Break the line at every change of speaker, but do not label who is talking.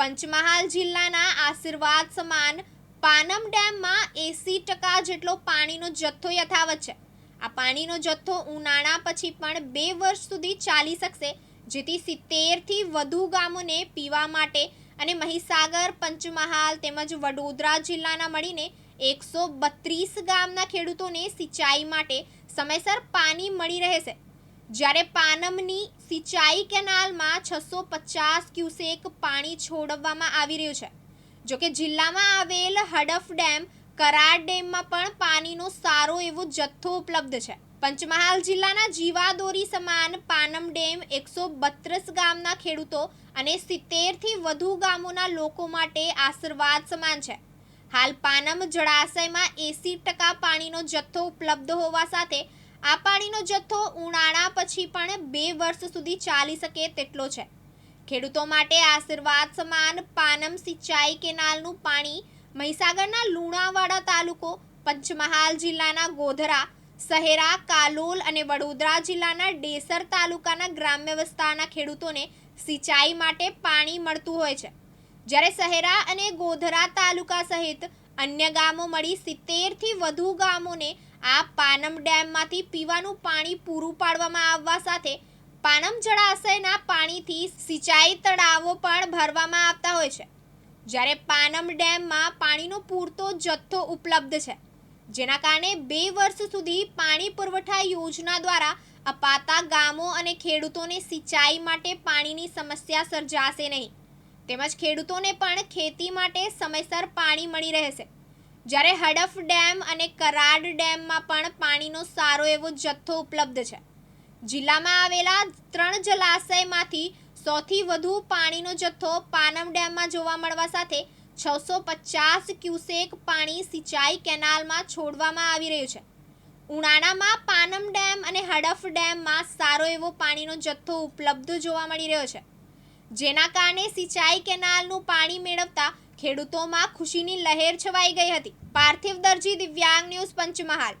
પંચમહાલ જિલ્લાના આશીર્વાદ સમાન પાનમ ડેમમાં એસી ટકા જેટલો પાણીનો જથ્થો યથાવત છે. આ પાણીનો જથ્થો ઉનાળા પછી પણ બે વર્ષ સુધી ચાલી શકશે, જેથી સિત્તેરથી વધુ ગામોને પીવા માટે અને મહીસાગર, પંચમહાલ તેમજ વડોદરા જિલ્લાના મળીને એકસો બત્રીસ ગામના ખેડૂતોને સિંચાઈ માટે સમયસર પાણી મળી રહેશે. જ્યારે પાનમની સિંચાઈ કેનાલમાં છસો પચાસ ક્યુસેક પાણી છોડવામાં આવી રહ્યું છે. જોકે જિલ્લામાં આવેલ હડફ ડેમ કરાડ ડેમમાં પણ પાણીનો સારો એવો જથ્થો ઉપલબ્ધ છે. પંચમહાલ જિલ્લાના જીવાદોરી સમાન પાનમ ડેમ એકસો બત્રીસ ગામના ખેડૂતો અને સિત્તેરથી વધુ ગામોના લોકો માટે આશીર્વાદ સમાન છે. હાલ પાનમ જળાશયમાં એસી ટકા પાણીનો જથ્થો ઉપલબ્ધ હોવા સાથે આ પાણીનો જથ્થો ઉનાળા પછી પણ બે વર્ષ સુધી ચાલી શકે તેટલો છે. ખેડૂતો માટે આશીર્વાદ સમાન પાનમ સિંચાઈ કેનાલનું પાણી મહીસાગરના લુણાવાડા તાલુકો, પંચમહાલ જિલ્લાના ગોધરા શહેરા કાલોલ અને વડોદરા જિલ્લાના ડેસર તાલુકાના ગ્રામ્ય વિસ્તારના ખેડૂતોને સિંચાઈ માટે પાણી મળતું હોય છે. જ્યારે શહેરા અને ગોધરા તાલુકા સહિત અન્ય ગામો મળી સિત્તેરથી વધુ ગામોને આ પાનમ ડેમમાંથી પીવાનું પાણી પૂરું પાડવામાં આવવા સાથે પાનમ જળાશયના પાણીથી સિંચાઈ તળાવો પણ ભરવામાં આવતા હોય છે. જ્યારે પાનમ ડેમમાં પાણીનો પૂરતો જથ્થો ઉપલબ્ધ છે, જેના કારણે બે વર્ષ સુધી પાણી પુરવઠા યોજના દ્વારા અપાતા ગામો અને ખેડૂતોને સિંચાઈ માટે પાણીની સમસ્યા સર્જાશે નહીં. તેમજ ખેડૂતોને પણ ખેતી માટે સમયસર પાણી મળી રહેશે. જ્યારે હડફ ડેમ અને કરાડ ડેમમાં પણ પાણીનો સારો એવો જથ્થો ઉપલબ્ધ છે. જિલ્લામાં આવેલા ત્રણ જલાશયમાંથી સૌથી વધુ પાણીનો જથ્થો પાનમ ડેમમાં જોવા મળવા સાથે છસો પચાસ ક્યુસેક પાણી સિંચાઈ કેનાલમાં છોડવામાં આવી રહ્યું છે. ઉનાળામાં પાનમ ડેમ અને હડફ ડેમમાં સારો એવો પાણીનો જથ્થો ઉપલબ્ધ જોવા મળી રહ્યો છે. જેના કારણે સિંચાઈ કેનાલનું પાણી મેળવતા ખેડૂતોમાં ખુશીની લહેર છવાઈ ગઈ હતી. પાર્થિવ દરજી, દિવ્યાંગ ન્યૂઝ પંચમહાલ.